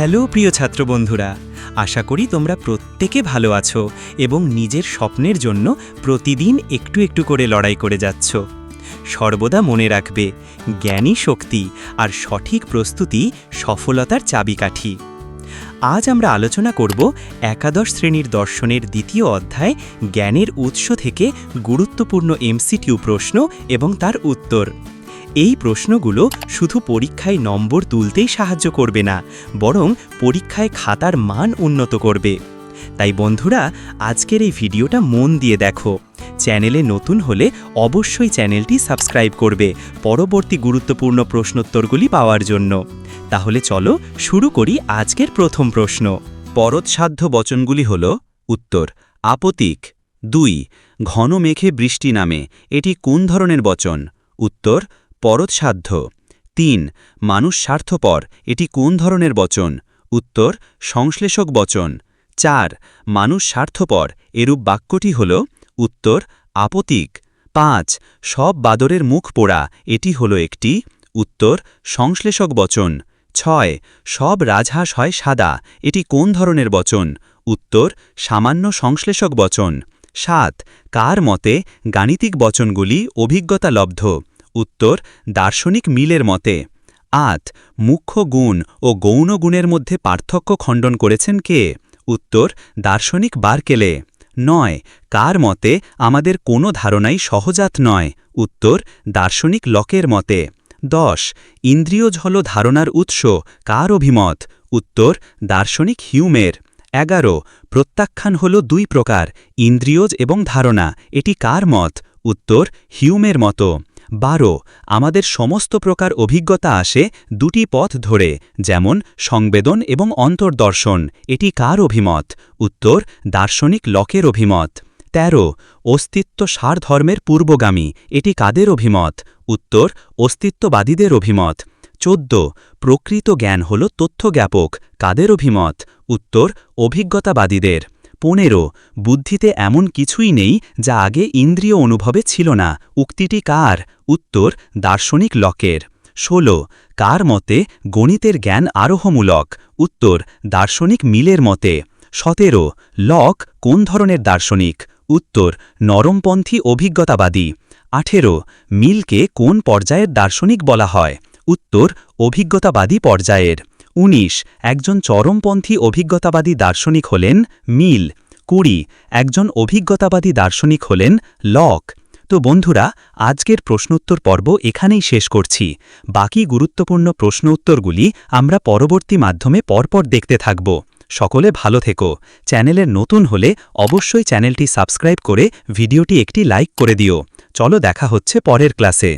Hello, প্রিয় ছাত্র বন্ধুরা আশা করি তোমরা প্রত্যেকে ভালো আছো এবং নিজের স্বপ্নের জন্য প্রতিদিন একটু একটু করে লড়াই করে যাচ্ছ। সর্বদা মনে রাখবে, জ্ঞানী শক্তি আর সঠিক প্রস্তুতি সফলতার চাবিকাঠি। আজ আমরা আলোচনা করব একাদশ শ্রেণির দর্শনের দ্বিতীয় অধ্যায় জ্ঞানের উৎস থেকে গুরুত্বপূর্ণ এমসিটিউ প্রশ্ন এবং তার উত্তর। এই প্রশ্নগুলো শুধু পরীক্ষায় নম্বর তুলতেই সাহায্য করবে না, বরং পরীক্ষায় খাতার মান উন্নত করবে। তাই বন্ধুরা, আজকের এই ভিডিওটা মন দিয়ে দেখো। চ্যানেলে নতুন হলে অবশ্যই চ্যানেলটি সাবস্ক্রাইব করবে পরবর্তী গুরুত্বপূর্ণ প্রশ্নোত্তরগুলি পাওয়ার জন্য। তাহলে চলো শুরু করি আজকের প্রথম প্রশ্ন। পরৎসাধ্য বচনগুলি হল, উত্তর, আপতিক। দুই, ঘন মেঘে বৃষ্টি নামে। এটি কোন ধরনের বচন? উত্তর পরৎসাধ্য। তিন, মানুষ স্বার্থপর, এটি কোন ধরনের বচন? উত্তর, সংশ্লেষক বচন। চার, মানুষ স্বার্থপর, এরূপ বাক্যটি হল, উত্তর, আপতিক। পাঁচ, সব বাদরের মুখ পোড়া, এটি হল একটি। উত্তর, সংশ্লেষক বচন। ছয়, সব রাজহাঁস হয় সাদা, এটি কোন ধরনের বচন? উত্তর, সামান্য সংশ্লেষক বচন। সাত, কার মতে গাণিতিক বচনগুলি অভিজ্ঞতালব্ধ? উত্তর দার্শনিক মিলের মতে আট মুখ্য গুণ ও গৌণ গুণের মধ্যে পার্থক্য খণ্ডন করেছেন কে? উত্তর দার্শনিক বারকেলে, নয়, কার মতে আমাদের কোনো ধারণাই সহজাত নয়? উত্তর দার্শনিক লকের মতে, দশ ইন্দ্রিয়জ হল ধারণার উৎস, কার অভিমত? উত্তর দার্শনিক হিউমের, এগারো, প্রত্যাখ্যান হল দুই প্রকার ইন্দ্রিয়জ এবং ধারণা, এটি কার মত? উত্তর হিউমের মতো। বারো, আমাদের সমস্ত প্রকার অভিজ্ঞতা আসে দুটি পথ ধরে, যেমন সংবেদন এবং অন্তর্দর্শন। এটি কার অভিমত? উত্তর, দার্শনিক লকের অভিমত। ১৩ অস্তিত্ব সার ধর্মের পূর্বগামী। এটি কাদের অভিমত? উত্তর, অস্তিত্ববাদীদের অভিমত। চোদ্দ, প্রকৃত জ্ঞান হল তথ্যজ্ঞাপক। কাদের অভিমত? উত্তর, অভিজ্ঞতাবাদীদের। পনেরো, বুদ্ধিতে এমন কিছুই নেই যা আগে ইন্দ্রিয় অনুভবে ছিল না। উক্তিটি কার? উত্তর, দার্শনিক লকের। ১৬ কার মতে গণিতের জ্ঞান আরোহমূলক? উত্তর, দার্শনিক মিলের মতে। সতেরো, লক কোন ধরনের দার্শনিক? উত্তর, নরমপন্থী অভিজ্ঞতাবাদী। আঠেরো, মিলকে কোন পর্যায়ের দার্শনিক বলা হয়? উত্তর, অভিজ্ঞতাবাদী পর্যায়ের। ১৯ একজন চরমপন্থী অভিজ্ঞতাবাদী দার্শনিক হলেন মিল, কুড়ি, একজন অভিজ্ঞতাবাদী দার্শনিক হলেন লক। তো বন্ধুরা, আজকের প্রশ্নোত্তর পর্ব এখানেই শেষ করছি। বাকি গুরুত্বপূর্ণ প্রশ্ন উত্তরগুলি আমরা পরবর্তী মাধ্যমে পরপর দেখতে থাকব। সকলে ভালো থেকো। চ্যানেলের নতুন হলে অবশ্যই চ্যানেলটি সাবস্ক্রাইব করে ভিডিওটি একটি লাইক করে দিও। চলো দেখা হচ্ছে পরের ক্লাসে।